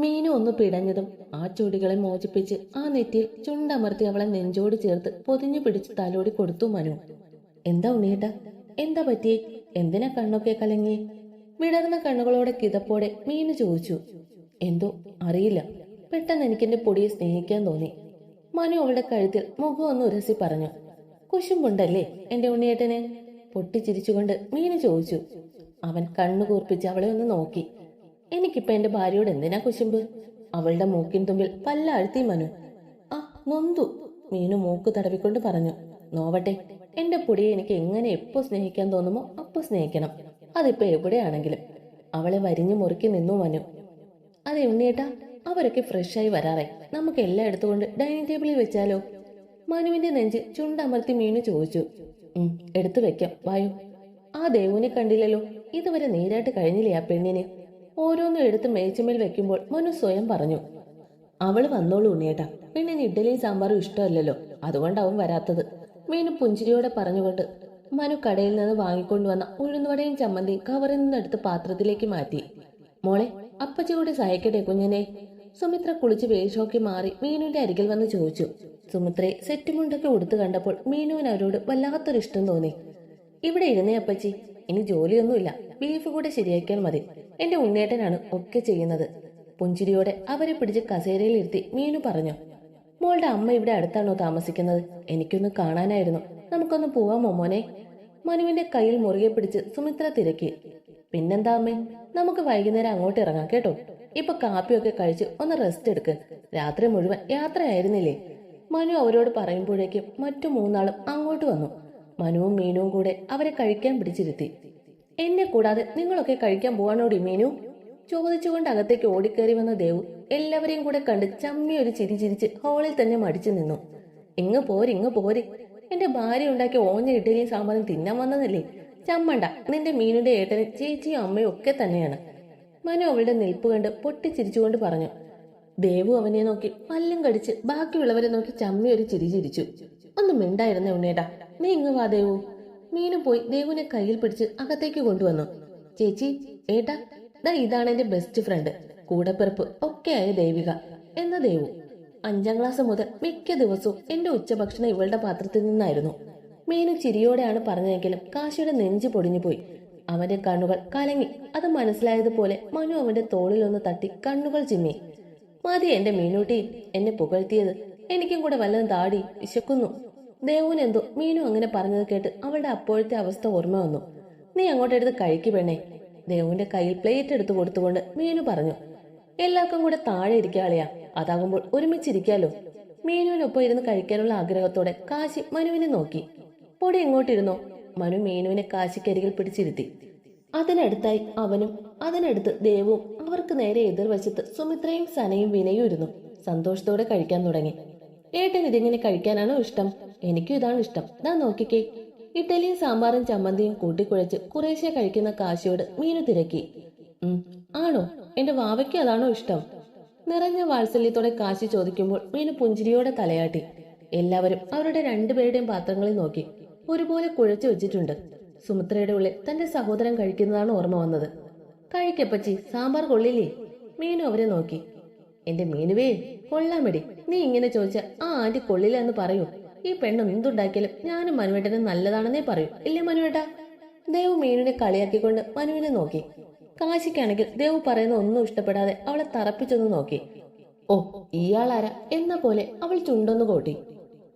മീനു ഒന്ന് പിടഞ്ഞതും ആ ചുടികളെ മോചിപ്പിച്ച് ആ നെറ്റിയിൽ ചുണ്ടമർത്തി അവളെ നെഞ്ചോട് ചേർത്ത് പൊതിഞ്ഞു പിടിച്ച് തലോടി കൊടുത്തു മനു. എന്താ ഉണ്ണിയേട്ട? എന്താ പറ്റി എന്തിനാ കണ്ണൊക്കെ കലങ്ങി? വിടർന്ന കണ്ണുകളോടെ കിതപ്പോടെ മീനു ചോദിച്ചു. എന്തോ? അറിയില്ല. പെട്ടെന്ന് എനിക്കെന്റെ പൊടിയെ സ്നേഹിക്കാൻ തോന്നി. മനു അവളുടെ കഴുത്തിൽ മുഖം ഒന്ന് ഉരസി പറഞ്ഞു. കുശുമ്പുണ്ടല്ലേ എന്റെ ഉണ്ണിയേട്ടന്? പൊട്ടിച്ചിരിച്ചുകൊണ്ട് മീനു ചോദിച്ചു. അവൻ കണ്ണു കൂർപ്പിച്ച് അവളെ ഒന്ന് നോക്കി. എനിക്കിപ്പോ എന്റെ ഭാര്യയോട് എന്തിനാ കുശുമ്പ്? അവളുടെ മൂക്കിൻ തുമ്പിൽ പല്ലാഴ്ത്തി മനു. ആ നൊന്തു. മീനു മൂക്ക് തടവിക്കൊണ്ട് പറഞ്ഞു നോവട്ടെ എന്റെ പൊടിയെ എനിക്ക് എങ്ങനെ എപ്പോ സ്നേഹിക്കാൻ തോന്നുമോ അപ്പോ സ്നേഹിക്കണം. അതിപ്പോ എവിടെയാണെങ്കിലും. അവളെ വരിഞ്ഞു മുറുക്കി നിന്നു മനു. അതെ ഉണ്ണിയേട്ടാ അവരൊക്കെ ഫ്രഷായി വരാറെ നമുക്ക് എല്ലാം എടുത്തുകൊണ്ട് ഡൈനിങ് ടേബിളിൽ വെച്ചാലോ? മനുവിന്റെ നെഞ്ച് ചുണ്ടമർത്തി മീനു ചോദിച്ചു. ഉം എടുത്തു വെക്കാം. വായു. ആ ദേവുവിനെ കണ്ടില്ലല്ലോ. ഇതുവരെ നേരായിട്ട് കഴിഞ്ഞില്ലേ ആ പെണ്ണിന്? ഓരോന്നും എടുത്ത് മേച്ചമേൽ വെക്കുമ്പോൾ മനു സ്വയം പറഞ്ഞു അവൾ വന്നോളൂ ഉണ്ണിയേട്ടാ. പിന്നെ ഇഡ്ഡലി സാമ്പാറും ഇഷ്ടമല്ലല്ലോ. അതുകൊണ്ടാവും വരാത്തത്. മീനു പുഞ്ചിരിയോടെ പറഞ്ഞുകൊണ്ട് മനു കടയിൽ നിന്ന് വാങ്ങിക്കൊണ്ടുവന്ന ഉഴുന്നുവടയും ചമ്മന്തിയും കവറിൽ നിന്നെടുത്ത് പാത്രത്തിലേക്ക് മാറ്റി. മോളെ അപ്പച്ചി കൂടെ സഹായിക്കട്ടെ കുഞ്ഞനെ. സുമിത്ര കുളിച്ച് വേഷമൊക്കെ മാറി മീനുവിന്റെ അരികിൽ വന്ന് ചോദിച്ചു. സുമിത്രയെ സെറ്റ് മുണ്ടൊക്കെ ഉടുത്ത് കണ്ടപ്പോൾ മീനുവിന് അവരോട് വല്ലാത്തൊരു ഇഷ്ടം തോന്നി. ഇവിടെ ഇരുന്നേ അപ്പച്ചി. ഇനി ജോലിയൊന്നുമില്ല. ബീഫ് കൂടെ ശരിയാക്കിയാൽ മതി. എന്റെ ഉണ്ണേട്ടനാണ് ഒക്കെ ചെയ്യുന്നത്. പുഞ്ചിരിയോടെ അവരെ പിടിച്ച് കസേരയിൽ ഇരുത്തി മീനു പറഞ്ഞു മോളുടെ അമ്മ ഇവിടെ അടുത്താണോ താമസിക്കുന്നത്? എനിക്കൊന്ന് കാണാനായിരുന്നു. നമുക്കൊന്ന് പോവാമോ മോനെ? മനുവിന്റെ കയ്യിൽ മുറുകെ പിടിച്ച് സുമിത്ര തിരക്കി. പിന്നെന്താ അമ്മേ? നമുക്ക് വൈകുന്നേരം അങ്ങോട്ട് ഇറങ്ങാം കേട്ടോ? ഇപ്പൊ കാപ്പിയൊക്കെ കഴിച്ച് ഒന്ന് റെസ്റ്റ് എടുക്ക്. രാത്രി മുഴുവൻ യാത്രയായിരുന്നില്ലേ? മനു അവരോട് പറയുമ്പോഴേക്കും മറ്റു മൂന്നാളും അങ്ങോട്ട് വന്നു. മനുവും മീനുവും കൂടെ അവരെ കഴിക്കാൻ പിടിച്ചിരുത്തി. എന്നെ കൂടാതെ നിങ്ങളൊക്കെ കഴിക്കാൻ പോവാണോടി മീനു? ചോദിച്ചുകൊണ്ട് അകത്തേക്ക് ഓടിക്കേറി വന്ന ദേവു എല്ലാവരെയും കൂടെ കണ്ട് ചമ്മി ഒരു ചിരി ചിരിച്ച് ഹാളിൽ തന്നെ മടിച്ചു നിന്നു. ഇങ്ങ് പോര് ഇങ്ങ് പോര്. എന്റെ ഭാര്യ ഉണ്ടാക്കിയ ഓഞ്ഞ ഇഡലിയും സാമ്പാറും തിന്നാൻ വന്നതല്ലേ? ചമ്മണ്ട. നിന്റെ മീനുടെ ഏട്ടന് ചേച്ചിയും അമ്മയും ഒക്കെ തന്നെയാണ്. മനു അവളുടെ നിൽപ്പ് കണ്ട് പൊട്ടിച്ചിരിച്ചുകൊണ്ട് പറഞ്ഞു. ദേവു അവനെ നോക്കി പല്ലും കടിച്ച് ബാക്കിയുള്ളവരെ നോക്കി ചമ്മി ഒരു ചിരി ചിരിച്ചു. ഒന്ന് മിണ്ടായിരുന്നേ ഉണ്ണേട്ടാ നീ ഇങ്ങ് വാ ദേവു. മീനു പോയി ദേവുവിനെ കയ്യിൽ പിടിച്ച് അകത്തേക്ക് കൊണ്ടുവന്നു. ചേച്ചി ഏട്ടാ ദാ ഇതാണ് എന്റെ ബെസ്റ്റ് ഫ്രണ്ട് കൂടപ്പിറപ്പ് ഒക്കെയായ ദേവിക എന്ന ദേവു. അഞ്ചാം ക്ലാസ് മുതൽ മിക്ക ദിവസവും എന്റെ ഉച്ചഭക്ഷണം ഇവളുടെ പാത്രത്തിൽ നിന്നായിരുന്നു. മീനു ചിരിയോടെയാണ് പറഞ്ഞതെങ്കിലും കാശിയുടെ നെഞ്ച് പൊടിഞ്ഞുപോയി അവന്റെ കണ്ണുകൾ കലങ്ങി. അത് മനസ്സിലായതുപോലെ മനു അവന്റെ തോളിൽ ഒന്ന് തട്ടി കണ്ണുകൾ ചിമ്മി. മതി എന്റെ മീനൂട്ടി എന്നെ പുകഴ്ത്തിയത്. എനിക്കും കൂടെ വല്ലതും താടി വിശക്കുന്നു. ദേവുനെന്തോ മീനു അങ്ങനെ പറഞ്ഞത് കേട്ട് അവളുടെ അപ്പോഴത്തെ അവസ്ഥ ഓർമ്മ വന്നു. നീ അങ്ങോട്ടെടുത്ത് കഴിക്കു പെണ്ണേ. ദേവുവിന്റെ കയ്യിൽ പ്ലേറ്റ് എടുത്തു കൊടുത്തുകൊണ്ട് മീനു പറഞ്ഞു എല്ലാവർക്കും കൂടെ താഴെ ഇരിക്കാളിയാ. അതാകുമ്പോൾ ഒരുമിച്ചിരിക്കാലോ. മീനുവിനൊപ്പം ഇരുന്ന് കഴിക്കാനുള്ള ആഗ്രഹത്തോടെ കാശി മനുവിനെ നോക്കി. പൊടി എങ്ങോട്ടിരുന്നോ? മനു മീനുവിനെ കാശിക്കരികിൽ പിടിച്ചിരുത്തി. അതിനടുത്തായി അവനും അതിനടുത്ത് ദേവും അവർക്ക് നേരെ എതിർവശത്ത് സുമിത്രയും സനയും വിനയും ഇരുന്നു. സന്തോഷത്തോടെ കഴിക്കാൻ തുടങ്ങി. ഏട്ടൻ ഇതിങ്ങനെ കഴിക്കാനാണോ ഇഷ്ടം? എനിക്കും ഇതാണ് ഇഷ്ടം. ദാ നോക്കിക്കേ. ഇഡലിയും സാമ്പാറും ചമ്മന്തിയും കൂട്ടിക്കുഴച്ച് കുറേശ്ശെ കഴിക്കുന്ന കാശിയോട് മീനു തിരക്കി. ഉം ആണോ? എന്റെ വാവയ്ക്ക് അതാണോ ഇഷ്ടം? നിറഞ്ഞ വാത്സല്യത്തോടെ കാശി ചോദിക്കുമ്പോൾ മീനു പുഞ്ചിരിയോടെ തലയാട്ടി. എല്ലാവരും അവരുടെ രണ്ടുപേരുടെയും പാത്രങ്ങളിൽ നോക്കി. ഒരുപോലെ കുഴച്ചു വെച്ചിട്ടുണ്ട്. സുമിത്രയുടെ ഉള്ളിൽ തന്റെ സഹോദരൻ കഴിക്കുന്നതാണ് ഓർമ്മ വന്നത്. കഴിക്കപ്പച്ചി സാമ്പാർ കൊള്ളില്ലേ? മീനു അവരെ നോക്കി. എന്റെ മീനുവേ കൊള്ളാമെടി നീ ഇങ്ങനെ ചോദിച്ച ആ ആന്റി കൊള്ളില്ല എന്ന് പറയൂ. ഈ പെണ്ണ് എന്തുണ്ടാക്കിയാലും ഞാനും മനുവേട്ടനും നല്ലതാണെന്നേ പറയൂ. ഇല്ലേ മനുവേട്ട? ദേവ് മീനുവിനെ കളിയാക്കിക്കൊണ്ട് മനുവിനെ നോക്കി. കാശിക്കാണെങ്കിൽ ദേവ് പറയുന്ന ഒന്നും ഇഷ്ടപ്പെടാതെ അവളെ തറപ്പിച്ചൊന്ന് നോക്കി. ഓ ഇയാളാരാ? എന്ന പോലെ അവൾ ചുണ്ടൊന്ന് കൂട്ടി.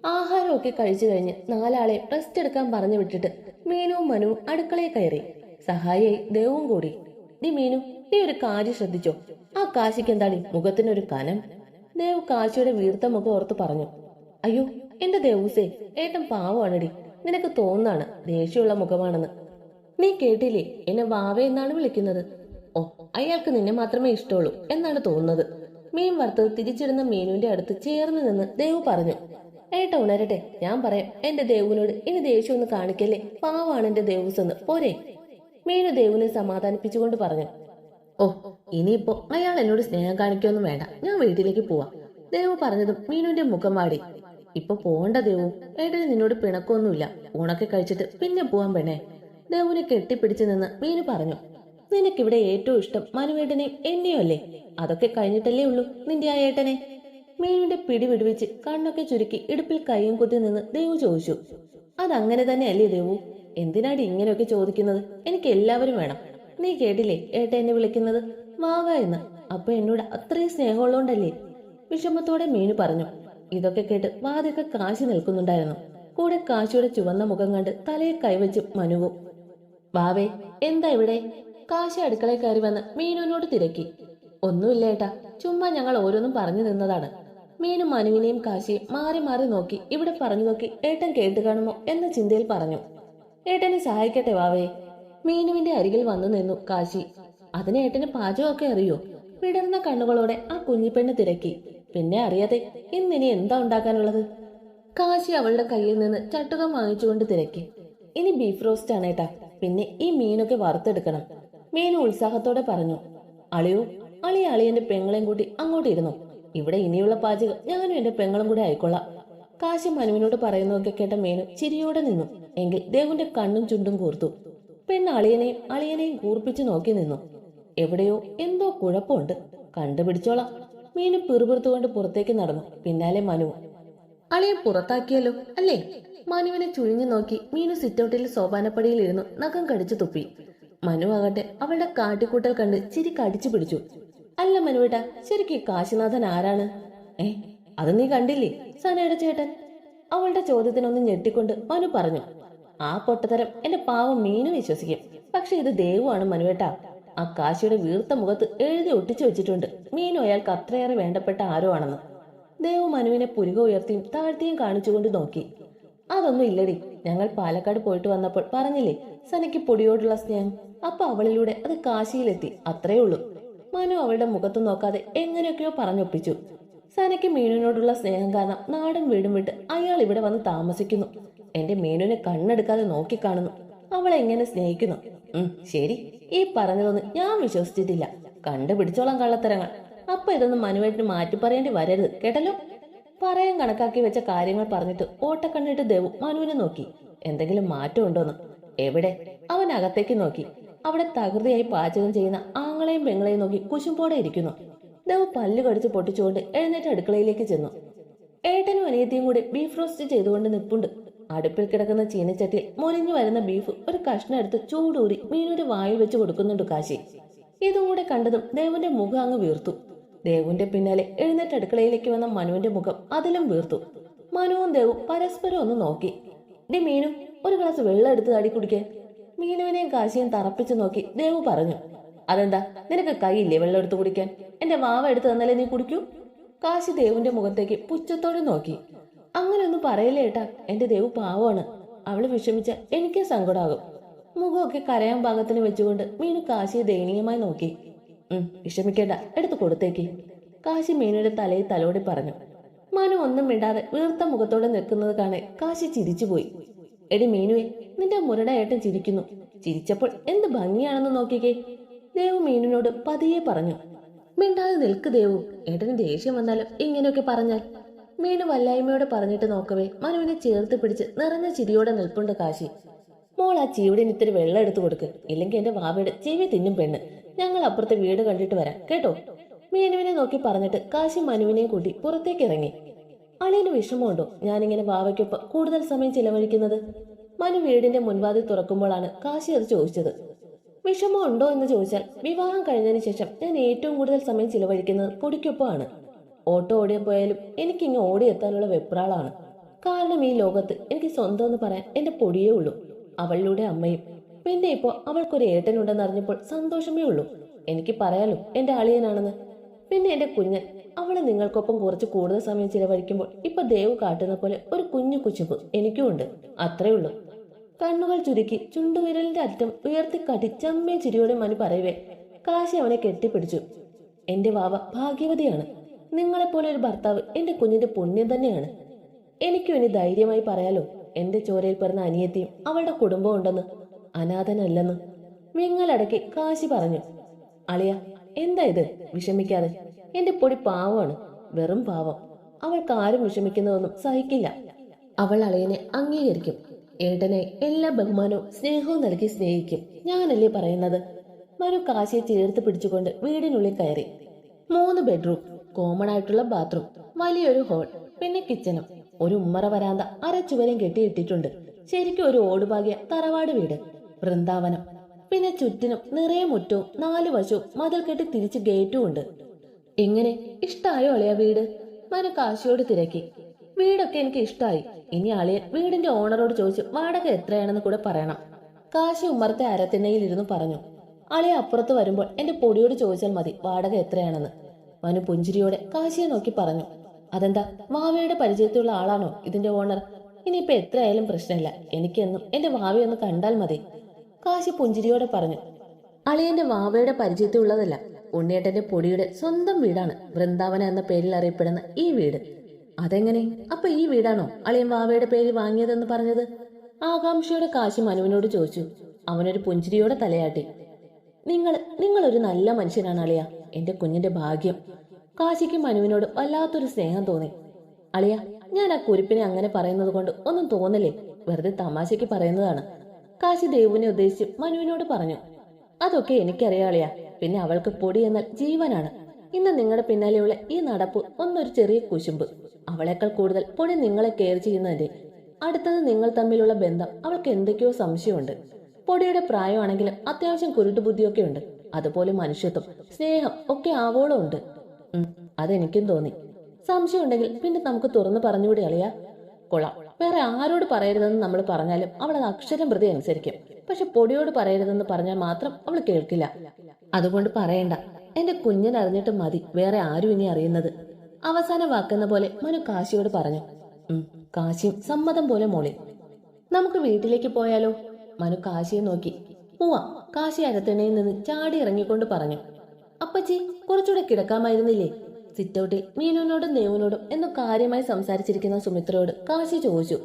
ആഹാരമൊക്കെ കഴിച്ചു കഴിഞ്ഞ് നാലാളെ റെസ്റ്റ് എടുക്കാൻ പറഞ്ഞു വിട്ടിട്ട് മീനുവും മനുവും അടുക്കളയിൽ കയറി. സഹായിയായി ദേവും കൂടി. നീ മീനു നീ ഒരു കാര്യം ശ്രദ്ധിച്ചോ? ആ കാശിക്ക് എന്താടി മുഖത്തിനൊരു കനം? ദേവ് കാശിയുടെ വീർത്ത മുഖം ഓർത്ത് പറഞ്ഞു. അയ്യോ എന്റെ ദേവൂസേ ഏട്ടൻ പാവമാണടി. നിനക്ക് തോന്നാണ് ദേഷ്യമുള്ള മുഖമാണെന്ന്. നീ കേട്ടില്ലേ എന്നെ വാവ എന്നാണ് വിളിക്കുന്നത്? ഓ അയാൾക്ക് നിന്നെ മാത്രമേ ഇഷ്ടമുള്ളൂ എന്നാണ് തോന്നുന്നത്. മീൻ വറുത്തത് തിരിച്ചിടുന്ന മീനുവിന്റെ അടുത്ത് ചേർന്ന് നിന്ന് ദേവു പറഞ്ഞു. ഏട്ട ഉണരട്ടെ ഞാൻ പറയാം എന്റെ ദേവുവിനോട് ഇനി ദേഷ്യം ഒന്ന് കാണിക്കല്ലേ? പാവാണ് എന്റെ ദേവൂസ് എന്ന് പോരെ. മീനു ദേവുവിനെ സമാധാനിപ്പിച്ചുകൊണ്ട് പറഞ്ഞു. ഓ ഇനിയിപ്പോ അയാൾ എന്നോട് സ്നേഹം കാണിക്കൊന്നും വേണ്ട. ഞാൻ വീട്ടിലേക്ക് പോവാ. ദേവു പറഞ്ഞതും മീനുവിന്റെ മുഖം വാടി ഇപ്പൊ പോണ്ട ദേവു. ഏട്ടന് നിന്നോട് പിണക്കൊന്നുമില്ല ഊണൊക്കെ കഴിച്ചിട്ട് പിന്നെ പോവാൻ പെണ്ണേ. ദേവുവിനെ കെട്ടിപ്പിടിച്ചു നിന്ന് മീനു പറഞ്ഞു നിനക്കിവിടെ ഏറ്റവും ഇഷ്ടം മനുവേട്ടനെ എന്നെയോ അല്ലേ? അതൊക്കെ കഴിഞ്ഞിട്ടല്ലേ ഉള്ളൂ നിന്റെ ആ ഏട്ടനെ? മീനുവിന്റെ പിടി വിടുവിച്ച് കണ്ണൊക്കെ ചുരുക്കി ഇടുപ്പിൽ കൈയും കുത്തി നിന്ന് ദേവു ചോദിച്ചു അതങ്ങനെ തന്നെയല്ലേ ദേവു? എന്തിനാടി ഇങ്ങനെയൊക്കെ ചോദിക്കുന്നത്? എനിക്ക് എല്ലാവരും വേണം. നീ കേട്ടില്ലേ ഏട്ട എന്നെ വിളിക്കുന്നത്? വാവ എന്ന്. അപ്പൊ എന്നോട് അത്രയും സ്നേഹമുള്ളതുകൊണ്ടല്ലേ വിഷമത്തോടെ മീനു പറഞ്ഞു. ഇതൊക്കെ കേട്ട് വാതൊക്കെ കാശി നിൽക്കുന്നുണ്ടായിരുന്നു. കൂടെ കാശിയുടെ ചുവന്ന മുഖം കണ്ട് തലയെ കൈവച്ച് മനുവും. വാവേ എന്താ ഇവിടെ? കാശി അടുക്കളയിൽ കയറി വന്ന് മീനുവിനോട് തിരക്കി. ഒന്നുമില്ല ഏട്ടാ ചുമ്മാ ഞങ്ങൾ ഓരോന്നും പറഞ്ഞു നിന്നതാണ്. മീനും മനുവിനെയും കാശിയും മാറി മാറി നോക്കി ഇവിടെ പറഞ്ഞു നോക്കി ഏട്ടൻ കേട്ട് കാണുമോ എന്ന ചിന്തയിൽ പറഞ്ഞു. ഏട്ടനെ സഹായിക്കട്ടെ വാവേ. മീനുവിന്റെ അരികിൽ വന്നു നിന്നു കാശി. അതിന് ഏട്ടന് പാചകമൊക്കെ അറിയോ? വിടർന്ന കണ്ണുകളോടെ ആ കുഞ്ഞിപ്പെണ്ണ് തിരക്കി. പിന്നെ അറിയാതെ ഇന്നിനി എന്താ ഉണ്ടാക്കാനുള്ളത്? കാശി അവളുടെ കയ്യിൽ നിന്ന് ചട്ടുകം വാങ്ങിച്ചുകൊണ്ട് തിരക്കി. ഇനി ബീഫ് റോസ്റ്റ് ആണ് ഏട്ടാ. പിന്നെ ഈ മീനൊക്കെ വറുത്തെടുക്കണം. മീനു ഉത്സാഹത്തോടെ പറഞ്ഞു. അളിയോ അളി അളിയന്റെ പെങ്ങളെയും കൂട്ടി അങ്ങോട്ട് ഇരുന്നു. ഇവിടെ ഇനിയുള്ള പാചകം ഞാനും എന്റെ പെങ്ങളും കൂടെ ആയിക്കൊള്ളാം. കാശി മനുവിനോട് പറയുന്നതൊക്കെ കേട്ട മീനു ചിരിയോടെ നിന്നു. എങ്കിൽ ദേവന്റെ കണ്ണും ചുണ്ടും കൂർത്തു. പെണ്ണ് അളിയനെയും അളിയനെയും കൂർപ്പിച്ചു നോക്കി നിന്നു. എവിടെയോ എന്തോ കുഴപ്പമുണ്ട്. കണ്ടുപിടിച്ചോളാം. മീനു പിറുപിറുത്തുകൊണ്ട് പുറത്തേക്ക് നടന്നു. പിന്നാലെ മനു അളിയെ പുറത്താക്കിയല്ലോ അല്ലേ? മനുവിനെ ചുഴിഞ്ഞു നോക്കി മീനു സിറ്റൗട്ടിൽ സോപാനപ്പടിയിൽ ഇരുന്നു നഖം കടിച്ചു തുപ്പി. മനു ആകട്ടെ അവളുടെ കാട്ടിക്കൂട്ടൽ കണ്ട് ചിരി കടിച്ചു പിടിച്ചു. അല്ല മനുവേട്ട ശരിക്കും കാശിനാഥൻ ആരാണ്? ഏ അത് നീ കണ്ടില്ലേ? സനയുടെ ചേട്ടൻ. അവളുടെ ചോദ്യത്തിനൊന്ന് ഞെട്ടിക്കൊണ്ട് മനു പറഞ്ഞു. ആ പൊട്ടത്തരം എന്റെ പാവം മീനു വിശ്വസിക്കും. പക്ഷെ ഇത് ദേവുവാണ് മനുവേട്ട. ആ കാശിയുടെ വീർത്ത മുഖത്ത് എഴുതി ഒട്ടിച്ചു വെച്ചിട്ടുണ്ട്. മീനു അയാൾക്ക് അത്രയേറെ വേണ്ടപ്പെട്ട ആരോ ആണെന്ന്. ദേവു മനുവിനെ പുരുക ഉയർത്തിയും താഴ്ത്തിയും കാണിച്ചുകൊണ്ട് നോക്കി. അതൊന്നും ഇല്ലടി. ഞങ്ങൾ പാലക്കാട് പോയിട്ട് വന്നപ്പോൾ പറഞ്ഞില്ലേ സനയ്ക്ക് പൊടിയോടുള്ള സ്നേഹം. അപ്പൊ അവളിലൂടെ അത് കാശിയിലെത്തി. അത്രേ ഉള്ളൂ. മനു അവളുടെ മുഖത്ത് നോക്കാതെ എങ്ങനെയൊക്കെയോ പറഞ്ഞൊപ്പിച്ചു. സനയ്ക്ക് മീനുവിനോടുള്ള സ്നേഹം കാരണം നാടും വീടും വിട്ട് അയാൾ ഇവിടെ വന്ന് താമസിക്കുന്നു. എന്റെ മീനുവിനെ കണ്ണെടുക്കാതെ നോക്കിക്കാണുന്നു അവളെ എങ്ങനെ സ്നേഹിക്കുന്നു? ഉം ശരി. ഈ പറഞ്ഞതൊന്നും ഞാൻ വിശ്വസിച്ചിട്ടില്ല. കണ്ടുപിടിച്ചോളാം കള്ളത്തരങ്ങൾ. അപ്പൊ ഇതൊന്നും മനുവേട്ടിന് മാറ്റി പറയേണ്ടി വരരുത് കേട്ടല്ലോ? പറയാൻ കണക്കാക്കി വെച്ച കാര്യങ്ങൾ പറഞ്ഞിട്ട് ഓട്ടക്കണ്ണിട്ട് ദേവു മനുവിനെ നോക്കി. എന്തെങ്കിലും മാറ്റം ഉണ്ടോന്ന്? എവിടെ? അവൻ അകത്തേക്ക് നോക്കി. അവിടെ തകൃതിയായി പാചകം ചെയ്യുന്ന ആങ്ങളെയും പെങ്ങളെയും നോക്കി കുശുമ്പോടെ ഇരിക്കുന്നു. ദേവു പല്ല് കടിച്ച് പൊട്ടിച്ചുകൊണ്ട് എഴുന്നേറ്റ് അടുക്കളയിലേക്ക് ചെന്നു. ഏട്ടനും അനിയത്തിയും കൂടി ബീഫ് റോസ്റ്റ് ചെയ്തുകൊണ്ട് നിൽപ്പുണ്ട് അടുപ്പിൽ കിടക്കുന്ന ചീനച്ചട്ടിയിൽ മുരിഞ്ഞു വരുന്ന ബീഫ് ഒരു കഷ്ണം എടുത്ത് ചൂടൂരി മീനൂര് വായിൽ വെച്ച് കൊടുക്കുന്നുണ്ട് കാശി. ഇതും കൂടെ കണ്ടതും ദേവന്റെ മുഖം അങ്ങ് വീർത്തു. ദേവുന്റെ പിന്നാലെ എഴുന്നേറ്റ് അടുക്കളയിലേക്ക് വന്ന മനുവിന്റെ മുഖം അതിലും വീർത്തു. മനുവും ദേവും പരസ്പരം ഒന്ന് നോക്കി. ഡി മീനു ഒരു ഗ്ലാസ് വെള്ളം എടുത്ത് തടി കുടിക്കാൻ മീനുവിനെയും കാശിയും തറപ്പിച്ചു നോക്കി ദേവു പറഞ്ഞു. അതെന്താ? നിനക്ക് കൈയില്ലേ വെള്ളം എടുത്ത് കുടിക്കാൻ? എന്റെ വാവ എടുത്ത് തന്നാലേ നീ കുടിക്കൂ? കാശി ദേവുന്റെ മുഖത്തേക്ക് പുച്ഛത്തോടെ നോക്കി. അങ്ങനെയൊന്നും പറയില്ല ഏട്ടാ? എന്റെ ദേവു പാവമാണ്. അവൾ വിഷമിച്ച എനിക്ക് സങ്കടമാകും മുഖമൊക്കെ കരയാൻ പാകത്തിന് വെച്ചുകൊണ്ട് മീനു കാശിയെ ദയനീയമായി നോക്കി. ഉം വിഷമിക്കേണ്ട. എടുത്തു കൊടുത്തേക്ക്. കാശി മീനയുടെ തലയിൽ തലോടി പറഞ്ഞു. മനു ഒന്നും മിണ്ടാതെ വീർത്ത മുഖത്തോടെ നിൽക്കുന്നത് കാണെ കാശി ചിരിച്ചുപോയി. എടി മീനുവെ നിന്റെ മുരട ഏട്ടൻ ചിരിക്കുന്നു. ചിരിച്ചപ്പോൾ എന്ത് ഭംഗിയാണെന്ന് നോക്കിക്കേ. ദേവു മീനുവിനോട് പതിയെ പറഞ്ഞു. മിണ്ടാതെ നിൽക്ക് ദേവു. ഏട്ടന് ദേഷ്യം വന്നാലും ഇങ്ങനെയൊക്കെ പറഞ്ഞാൽ മീനു വല്ലായ്മയോടെ പറഞ്ഞിട്ട് നോക്കവേ മനുവിനെ ചേർത്ത് പിടിച്ച് നിറഞ്ഞ ചിരിയോടെ നിൽപ്പുണ്ട് കാശി. മോൾ ആ ചീവിടിന് ഇത്തിരി വെള്ളം എടുത്തു കൊടുക്ക്. ഇല്ലെങ്കിൽ എന്റെ വാവയുടെ ചെവി തിന്നും പെണ്ണ്. ഞങ്ങൾ അപ്പുറത്തെ വീട് കണ്ടിട്ട് വരാം. കേട്ടോ? മീനുവിനെ നോക്കി പറഞ്ഞിട്ട് കാശി മനുവിനെയും കൂട്ടി പുറത്തേക്ക് ഇറങ്ങി. അളിയന് വിഷമമുണ്ടോ? ഞാനിങ്ങനെ വാവയ്ക്കൊപ്പം കൂടുതൽ സമയം ചിലവഴിക്കുന്നത്? മനു വീടിന്റെ മുൻവാതിൽ തുറക്കുമ്പോഴാണ് കാശി അത് ചോദിച്ചത്. വിഷമമുണ്ടോ എന്ന് ചോദിച്ചാൽ വിവാഹം കഴിഞ്ഞതിന് ശേഷം ഞാൻ ഏറ്റവും കൂടുതൽ സമയം ചിലവഴിക്കുന്നത് പൊടിക്കൊപ്പമാണ്. ഓട്ടോ ഓടിയപ്പോയാലും എനിക്കിങ്ങ് ഓടിയെത്താനുള്ള വെപ്രാളാണ്. കാരണം ഈ ലോകത്ത് എനിക്ക് സ്വന്തം എന്ന് പറയാൻ എന്റെ പൊടിയേ ഉള്ളൂ. അവളിലൂടെ അമ്മയും പിന്നെ ഇപ്പോ അവൾക്കൊരു ഏട്ടനുണ്ടെന്ന് അറിഞ്ഞപ്പോൾ സന്തോഷമേ ഉള്ളൂ. എനിക്ക് പറയാലോ എന്റെ അളിയനാണെന്ന്. പിന്നെ എന്റെ കുഞ്ഞൻ അവളെ നിങ്ങൾക്കൊപ്പം കുറച്ച് കൂടുതൽ സമയം ചിലവഴിക്കുമ്പോൾ ഇപ്പൊ ദേവ് കാട്ടുന്ന പോലെ ഒരു കുഞ്ഞു കുശുമ്പ് എനിക്കും ഉണ്ട്. അത്രേ ഉള്ളൂ. കണ്ണുകൾ ചുരുക്കി ചുണ്ടുവിരലിന്റെ അറ്റം ഉയർത്തിക്കാട്ടി ചമ്മേ ചിരിയോടെ മനു പറയവേ കാശി അവനെ കെട്ടിപ്പിടിച്ചു. എന്റെ വാവ ഭാഗ്യവതിയാണ്. നിങ്ങളെപ്പോലെ ഒരു ഭർത്താവ് എന്റെ കുഞ്ഞിന്റെ പുണ്യം തന്നെയാണ്. എനിക്കും ഇനി ധൈര്യമായി പറയാലോ എന്റെ ചോരയിൽ പിറന്ന അനിയത്തിയും അവളുടെ കുടുംബം ഉണ്ടെന്ന്. അനാഥനല്ലെന്ന് വിങ്ങലടക്കി കാശി പറഞ്ഞു. അളിയ എന്താ ഇത്? വിഷമിക്കാതെ. എന്റെ പൊടി പാവമാണ് വെറും പാവം. അവൾക്ക് ആരും വിഷമിക്കുന്നതൊന്നും സഹിക്കില്ല. അവൾ അളിയനെ അംഗീകരിക്കും. ഏട്ടനെ എല്ലാ ബഹുമാനവും സ്നേഹവും നൽകി സ്നേഹിക്കും. ഞാനല്ലേ പറയുന്നത്? മരു കാശിയെ ചേർത്ത് പിടിച്ചുകൊണ്ട് വീടിനുള്ളിൽ കയറി. മൂന്ന് ബെഡ്റൂം. കോമൺ ആയിട്ടുള്ള ബാത്റൂം വലിയൊരു ഹോൾ പിന്നെ കിച്ചനും ഒരു ഉമ്മറ വരാന്ത അരച്ചുവരം കെട്ടിയിട്ടിട്ടുണ്ട് ശരിക്കും ഒരു ഓടുപാകിയ തറവാട് വീട്. വൃന്ദാവനം. പിന്നെ ചുറ്റിനും നിറയെ മുറ്റവും നാലു വശവും മതിൽ കെട്ടി തിരിച്ച് ഗേറ്റും ഉണ്ട്. ഇങ്ങനെ ഇഷ്ടായോ അളിയ വീട്? മനു കാശിയോട് തിരക്കി. വീടൊക്കെ എനിക്ക് ഇഷ്ടായി. ഇനി അളിയൻ വീടിന്റെ ഓണറോട് ചോദിച്ച് വാടക എത്രയാണെന്ന് കൂടെ പറയണം. കാശി ഉമ്മറത്തെ അരത്തിണ്ണയിൽ ഇരുന്ന് പറഞ്ഞു. അളിയ അപ്പുറത്ത് വരുമ്പോൾ എന്റെ പൊടിയോട് ചോദിച്ചാൽ മതി വാടക എത്രയാണെന്ന്. മനു പുഞ്ചിരിയോടെ കാശിയെ നോക്കി പറഞ്ഞു. അതെന്താ? വാവയുടെ പരിചയത്തിലുള്ള ആളാണോ ഇതിന്റെ ഓണർ? ഇനിയിപ്പോ എത്രയായാലും പ്രശ്നമില്ല. എനിക്കെന്നും എന്റെ വാവയൊന്ന് കണ്ടാൽ മതി. കാശി പുഞ്ചിരിയോടെ പറഞ്ഞു. അളിയന്റെ വാവയുടെ പരിചയത്തിലുള്ളതല്ല. ഉണ്ണിയേട്ടന്റെ പൊടിയുടെ സ്വന്തം വീടാണ്. വൃന്ദാവന എന്ന പേരിൽ അറിയപ്പെടുന്ന ഈ വീട്. അതെങ്ങനെ? അപ്പൊ ഈ വീടാണോ അളിയൻ വാവയുടെ പേര് വാങ്ങിയതെന്ന് പറഞ്ഞത്? ആകാംക്ഷയുടെ കാശി മനുവിനോട് ചോദിച്ചു. അവനൊരു പുഞ്ചിരിയോടെ തലയാട്ടി. നിങ്ങൾ നിങ്ങളൊരു നല്ല മനുഷ്യനാണ് അളിയ. എന്റെ കുഞ്ഞിന്റെ ഭാഗ്യം. കാശിക്ക് മനുവിനോട് വല്ലാത്തൊരു സ്നേഹം തോന്നി. അളിയ ഞാൻ ആ കുരിപ്പിനെ അങ്ങനെ പറയുന്നത് കൊണ്ട് ഒന്നും തോന്നലേ വെറുതെ തമാശയ്ക്ക് പറയുന്നതാണ്. കാശി ദേവുവിനെ ഉദ്ദേശിച്ച് മനുവിനോട് പറഞ്ഞു. അതൊക്കെ എനിക്കറിയാം അളിയ. പിന്നെ അവൾക്ക് പൊടി എന്നാൽ ജീവനാണ്. ഇന്ന് നിങ്ങളുടെ പിന്നാലെയുള്ള ഈ നടപ്പ് ഒന്നൊരു ചെറിയ കുശുമ്പ്. അവളെക്കാൾ കൂടുതൽ പൊടി നിങ്ങളെ കെയർ ചെയ്യുന്നതിന്റെ. അടുത്തത് നിങ്ങൾ തമ്മിലുള്ള ബന്ധം അവൾക്ക് എന്തൊക്കെയോ സംശയമുണ്ട്. പൊടിയുടെ പ്രായമാണെങ്കിലും അത്യാവശ്യം കുരുട്ടുബുദ്ധിയൊക്കെ ഉണ്ട്. അതുപോലെ മനുഷ്യത്വം സ്നേഹം ഒക്കെ ആവോളം ഉണ്ട്. അതെനിക്കും തോന്നി. സംശയം ഉണ്ടെങ്കിൽ പിന്നെ നമുക്ക് തുറന്നു പറഞ്ഞുകൂടി അളിയാ? കൊള്ളാം. വേറെ ആരോട് പറയരുതെന്ന് നമ്മൾ പറഞ്ഞാലും അവൾ അത് അക്ഷരം പ്രതി അനുസരിക്കും. പക്ഷെ പൊടിയോട് പറയരുതെന്ന് പറഞ്ഞാൽ മാത്രം അവൾ കേൾക്കില്ല. അതുകൊണ്ട് പറയണ്ട. എന്റെ കുഞ്ഞൻ അറിഞ്ഞിട്ട് മതി. വേറെ ആരും ഇനി അറിയുന്നത്. അവസാന വാക്കുന്ന പോലെ മനു കാശിയോട് പറഞ്ഞു. കാശിയും സമ്മതം പോലെ മോളി. നമുക്ക് വീട്ടിലേക്ക് പോയാലോ? മനു കാശിയെ നോക്കി. പോവാം. കാശി അരത്തിണയിൽ നിന്ന് ചാടി ഇറങ്ങിക്കൊണ്ട് പറഞ്ഞു. അപ്പച്ചി കുറച്ചുകൂടെ കിടക്കാമായിരുന്നില്ലേ? സിറ്റൗട്ടിൽ മീനുവിനോടും ദേവനോടും എന്നും കാര്യമായി സംസാരിച്ചിരിക്കുന്ന സുമിത്രയോട് കാശി ചോദിച്ചു.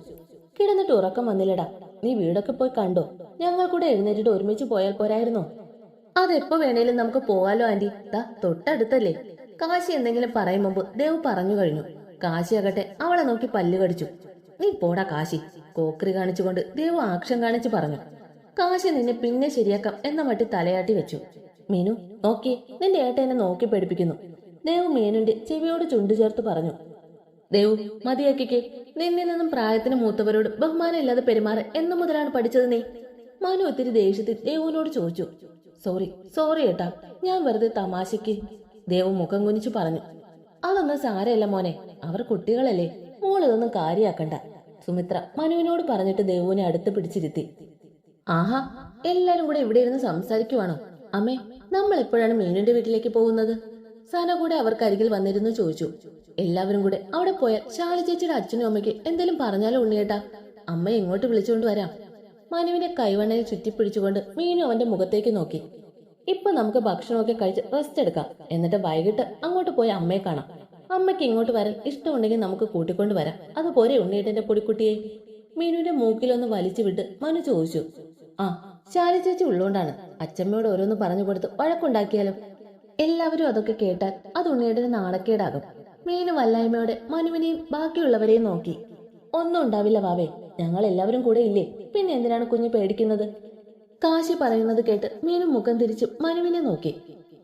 കിടന്നിട്ട് ഉറക്കം വന്നില്ലടാ. നീ വീടൊക്കെ പോയി കണ്ടോ? ഞങ്ങൾ കൂടെ എഴുന്നേറ്റിട്ട് ഒരുമിച്ച് പോയാൽ പോരായിരുന്നോ? അതെപ്പോ വേണേലും നമുക്ക് പോവാലോ ആന്റി. ദാ തൊട്ടടുത്തല്ലേ. കാശി എന്തെങ്കിലും പറയും മുമ്പ് ദേവ് പറഞ്ഞു കഴിഞ്ഞു. കാശി ആകട്ടെ അവളെ നോക്കി പല്ല് കടിച്ചു. നീ പോടാ കാശി. കോക്രി കാണിച്ചുകൊണ്ട് ദേവ് ആക്ഷൻ കാണിച്ചു പറഞ്ഞു. കാശി നിന്നെ പിന്നെ ശരിയാക്കാം എന്ന മട്ടി തലയാട്ടി വെച്ചു. മീനു നോക്കി നിന്റെ ഏട്ട എന്നെ നോക്കി പഠിപ്പിക്കുന്നു ദേവ് മീനുന്റെ ചെവിയോട് ചുണ്ടു ചേർത്ത് പറഞ്ഞു. ദേവു മതിയാക്കിക്കേ. നിന്നിൽ നിന്നും പ്രായത്തിന് മൂത്തവരോട് ബഹുമാനം ഇല്ലാതെ പെരുമാറ എന്നു മുതലാണ് പഠിച്ചത് നീ? മനു ഒത്തിരി ദേഷ്യത്തിൽ ദേവുവിനോട് ചോദിച്ചു. സോറി സോറി ഏട്ടാ ഞാൻ വെറുതെ തമാശയ്ക്ക്. ദേവു മുഖം കുനിച്ചു പറഞ്ഞു. അതൊന്നും സാരയല്ല മോനെ അവർ കുട്ടികളല്ലേ മോൾ ഇതൊന്നും കാര്യാക്കണ്ട. സുമിത്ര മനുവിനോട് പറഞ്ഞിട്ട് ദേവുവിനെ അടുത്ത് പിടിച്ചിരുത്തി. ആഹാ എല്ലാരും കൂടെ ഇവിടെ ഇരുന്ന് സംസാരിക്കുവാണോ? അമ്മേ നമ്മൾ എപ്പോഴാണ് മീനുന്റെ വീട്ടിലേക്ക് പോകുന്നത്? സന കൂടെ അവർക്ക് അരികിൽ വന്നിരുന്നു ചോദിച്ചു. എല്ലാവരും കൂടെ അവിടെ പോയാൽ ശാലി ചേച്ചിയുടെ അച്ഛനും അമ്മയ്ക്ക് എന്തെങ്കിലും പറഞ്ഞാലോ ഉണ്ണിയേട്ടാ? അമ്മ ഇങ്ങോട്ട് വിളിച്ചുകൊണ്ട് വരാം. മനുവിനെ കൈവണ്ണയിൽ ചുറ്റിപ്പിടിച്ചുകൊണ്ട് മീനു അവന്റെ മുഖത്തേക്ക് നോക്കി. ഇപ്പൊ നമുക്ക് ഭക്ഷണമൊക്കെ കഴിച്ച് റെസ്റ്റ് എടുക്കാം. എന്നിട്ട് വൈകിട്ട് അങ്ങോട്ട് പോയി അമ്മയെ കാണാം. അമ്മയ്ക്ക് ഇങ്ങോട്ട് വരാൻ ഇഷ്ടമുണ്ടെങ്കിൽ നമുക്ക് കൂട്ടിക്കൊണ്ട് വരാം. അതുപോലെ ഉണ്ണിയേട്ടന്റെ പൊടിക്കുട്ടിയെ. മീനുവിന്റെ മൂക്കിലൊന്ന് വലിച്ചു വിട്ട് മനു ചോദിച്ചു. ആ ശാലി ചേച്ചി ഉള്ളോണ്ടാണ്. അച്ഛമ്മയോട് ഓരോന്ന് പറഞ്ഞു കൊടുത്ത് വഴക്കുണ്ടാക്കിയാലോ? എല്ലാവരും അതൊക്കെ കേട്ടാൽ അത് ഉണ്ണിയേട്ടന് നാണക്കേടാകും. മീനു വല്ലായ്മയോടെ മനുവിനെയും ബാക്കിയുള്ളവരെയും നോക്കി. ഒന്നും ഉണ്ടാവില്ല വാവേ ഞങ്ങൾ എല്ലാവരും കൂടെ ഇല്ലേ? പിന്നെ എന്തിനാണ് കുഞ്ഞ് പേടിക്കുന്നത്? കാശി പറയുന്നത് കേട്ട് മീനു മുഖം തിരിച്ച് മനുവിനെ നോക്കി.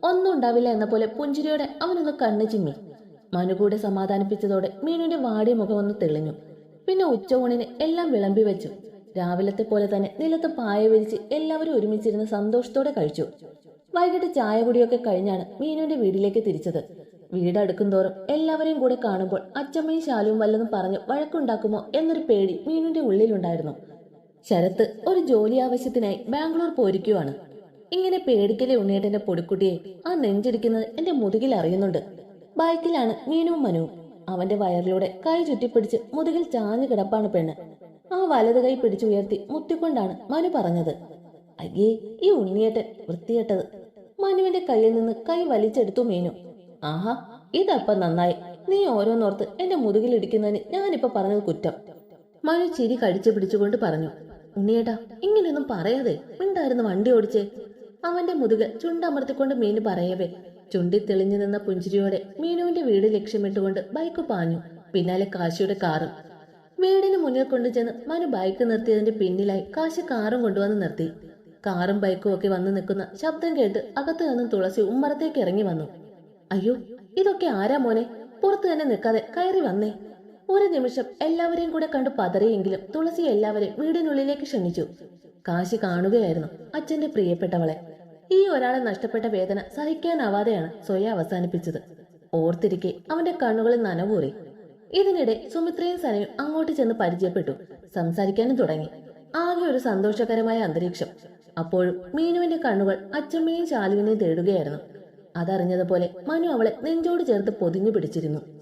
ഒന്നും ഉണ്ടാവില്ല എന്ന പോലെ പുഞ്ചിരിയോടെ അവനൊന്ന് കണ്ണു ചിമ്മി. മനു കൂടെ സമാധാനിപ്പിച്ചതോടെ മീനുവിന്റെ വാടിയ മുഖം ഒന്ന് തെളിഞ്ഞു. പിന്നെ ഉച്ചയൂണിന് എല്ലാം വിളമ്പി വെച്ചു. രാവിലത്തെ പോലെ തന്നെ നിലത്ത് പായ വിരിച്ച് എല്ലാവരും ഒരുമിച്ചിരുന്ന് സന്തോഷത്തോടെ കഴിച്ചു. വൈകിട്ട് ചായ കുടിയൊക്കെ കഴിഞ്ഞാണ് മീനുവിന്റെ വീട്ടിലേക്ക് തിരിച്ചത്. വീട് അടുക്കും തോറും എല്ലാവരെയും കൂടെ കാണുമ്പോൾ അച്ചമ്മയും ശാലുവും വല്ലതും പറഞ്ഞ് വഴക്കുണ്ടാക്കുമോ എന്നൊരു പേടി മീനുവിന്റെ ഉള്ളിലുണ്ടായിരുന്നു. ശരത്ത് ഒരു ജോലി ആവശ്യത്തിനായി ബാംഗ്ലൂർ പോയിരിക്കുവാണ്. ഇങ്ങനെ പേടിക്കലെ ഉണ്ണിയേട്ടന്റെ പൊടിക്കുട്ടിയെ ആ നെഞ്ചിടിക്കുന്നത് എന്റെ മുതുകിൽ അറിയുന്നുണ്ട്. ബൈക്കിലാണ് മീനുവും മനുവും. അവന്റെ വയറിലൂടെ കൈ ചുറ്റിപ്പിടിച്ച് മുതുകിൽ ചാഞ്ഞു കിടപ്പാണ് പെണ്ണ്. ആ വലത് കൈ പിടിച്ചുയർത്തി മുത്തിക്കൊണ്ടാണ് മനു പറഞ്ഞത്. അയ്യേ ഈ ഉണ്ണിയേട്ടൻ വൃത്തിയേട്ടത് മനുവിന്റെ കയ്യിൽ നിന്ന് കൈ വലിച്ചെടുത്തു മീനു. ആഹാ ഇതപ്പ നന്നായി. നീ ഓരോന്നോർത്ത് എന്റെ മുതുകിൽ ഇടിക്കുന്നതിന് ഞാനിപ്പോ പറഞ്ഞത് കുറ്റം. മനു ചിരി കടിച്ചു പിടിച്ചുകൊണ്ട് പറഞ്ഞു. ഉണ്ണിയേട്ടാ ഇങ്ങനെയൊന്നും പറയാതെ മിണ്ടായിരുന്നു വണ്ടി ഓടിച്ചേ. അവന്റെ മുതുക് ചുണ്ടമർത്തിക്കൊണ്ട് മീനു പറയവേ. ചുണ്ടി തെളിഞ്ഞു നിന്ന പുഞ്ചിരിയോടെ മീനുവിന്റെ വീട് ലക്ഷ്യമിട്ടുകൊണ്ട് ബൈക്ക് പാഞ്ഞു. പിന്നാലെ കാശിയുടെ കാറും വീടിന് മുന്നിൽ കൊണ്ടുചെന്ന് മനു ബൈക്ക് നിർത്തിയതിന്റെ പിന്നിലായി കാശി കാറും കൊണ്ടുവന്ന് നിർത്തി. കാറും ബൈക്കും ഒക്കെ വന്നു നിൽക്കുന്ന ശബ്ദം കേട്ട് അകത്തു നിന്നും തുളസി ഉമ്മറത്തേക്ക് ഇറങ്ങി വന്നു. അയ്യോ ഇതൊക്കെ ആരാ മോനെ? പുറത്തു തന്നെ നിൽക്കാതെ കയറി വന്നേ. ഒരു നിമിഷം എല്ലാവരെയും കൂടെ കണ്ടു പതറിയെങ്കിലും തുളസി എല്ലാവരെയും വീടിനുള്ളിലേക്ക് ക്ഷണിച്ചു. കാശി കാണുകയായിരുന്നു അച്ഛന്റെ പ്രിയപ്പെട്ടവളെ. ഈ ഒരാളെ നഷ്ടപ്പെട്ട വേദന സഹിക്കാനാവാതെയാണ് സ്വയം അവസാനിപ്പിച്ചത്. ഓർത്തിരിക്കെ അവന്റെ കണ്ണുകളിൽ നനവൂറി. ഇതിനിടെ സുമിത്രയും സനയും അങ്ങോട്ട് ചെന്ന് പരിചയപ്പെട്ടു. സംസാരിക്കാനും തുടങ്ങി. ആകെ ഒരു സന്തോഷകരമായ അന്തരീക്ഷം. അപ്പോഴും മീനുവിന്റെ കണ്ണുകൾ അച്ചമ്മയും ശാലുവിനെയും തേടുകയായിരുന്നു. അതറിഞ്ഞതുപോലെ മനു അവളെ നെഞ്ചോട് ചേർത്ത് പൊതിഞ്ഞു പിടിച്ചിരുന്നു.